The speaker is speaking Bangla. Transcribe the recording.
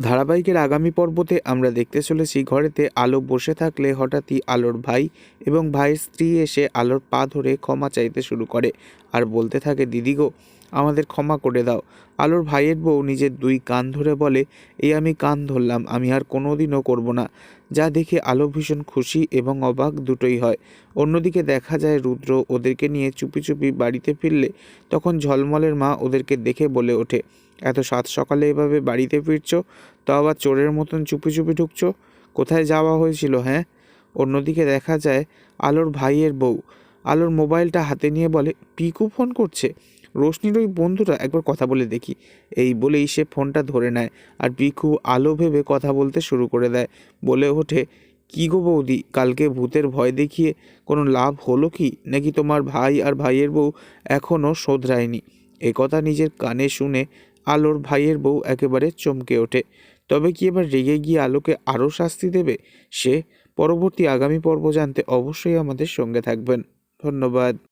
ধারাবাহিকের আগামী পর্বতে আমরা দেখতে চলেছি ঘরেতে আলো বসে থাকলে হঠাৎই আলোর ভাই এবং ভাইয়ের স্ত্রী এসে আলোর পা ধরে ক্ষমা চাইতে শুরু করে। আর বলতে থাকে দিদিগো আমাদের ক্ষমা করে দাও। আলোর ভাইয়ের বউ নিজের দুই কান ধরে বলে, এই আমি কান ধরলাম, আমি আর কোনোদিনও করব না। যা দেখে আলো ভীষণ খুশি এবং অবাক দুটোই হয়। অন্যদিকে দেখা যায় রুদ্র ওদেরকে নিয়ে চুপি চুপি বাড়িতে ফিরলে, তখন ঝলমলের মা ওদেরকে দেখে বলে ওঠে, এত সাত সকালে এভাবে বাড়িতে ফিরছো? তো আবার চোরের মতন চুপি চুপি ঢুকছো? কোথায় যাওয়া হয়েছিল হ্যাঁ? অন্যদিকে দেখা যায় আলোর ভাইয়ের বউ আলোর মোবাইলটা হাতে নিয়ে বলে, পিকু ফোন করছে? রোশনির ওই বন্ধুরা একবার কথা বলে দেখি। এই বলেই সে ফোনটা ধরে নেয় আর পিকু আলো ভেবে কথা বলতে শুরু করে দেয়। বলে ওঠে, কি গো বৌদি, কালকে ভূতের ভয় দেখিয়ে কোনো লাভ হলো কি? নাকি তোমার ভাই আর ভাইয়ের বউ এখনও শোধরায়নি? এ কথা নিজের কানে শুনে আলোর ভাইয়ের বউ একেবারে চমকে ওঠে। তবে কি এবার রেগে গিয়ে আলোকে আরও শাস্তি দেবে? সে পরবর্তী আগামী পর্ব জানতে অবশ্যই আমাদের সঙ্গে থাকবেন। ধন্যবাদ।